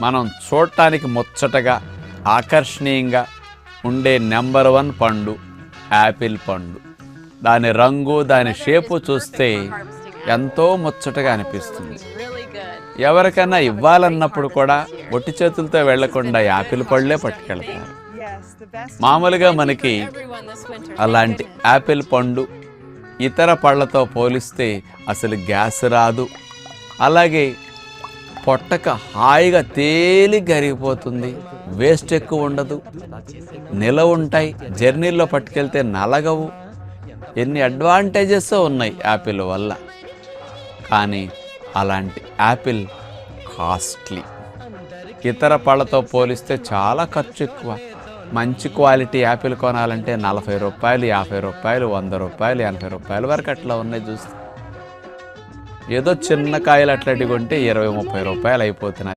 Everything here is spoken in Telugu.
మనం చూడటానికి ముచ్చటగా ఆకర్షణీయంగా ఉండే నెంబర్ వన్ పండు యాపిల్ పండు. దాని రంగు దాని షేపు చూస్తే ఎంతో ముచ్చటగా అనిపిస్తుంది. ఎవరికైనా ఇవ్వాలన్నప్పుడు కూడా ఒట్టి చేతులతో వెళ్ళకుండా యాపిల్ పళ్ళే పట్టుకెళ్తారు. మామూలుగా మనకి అలాంటి యాపిల్ పండు ఇతర పళ్ళతో పోలిస్తే అసలు గ్యాస్ రాదు. అలాగే పొట్టక హాయిగా తేలి కరిగిపోతుంది వేస్ట్ ఎక్కువ ఉండదు. నిలవ ఉంటాయి. జర్నీల్లో పట్టుకెళ్తే నలగవు. ఎన్ని అడ్వాంటేజెస్ ఉన్నాయి యాపిల్ వల్ల. కానీ అలాంటి యాపిల్ కాస్ట్లీ. ఇతర పళ్ళతో పోలిస్తే చాలా ఖర్చు ఎక్కువ. మంచి క్వాలిటీ యాపిల్ కొనాలంటే నలభై రూపాయలు యాభై రూపాయలు వంద రూపాయలు ఎనభై రూపాయల వరకు అట్లా ఉన్నాయి చూస్తే. ఏదో చిన్న కాయలు అట్లాంటివి కొంటే ఇరవై ముప్పై రూపాయలు అయిపోతున్నాయి.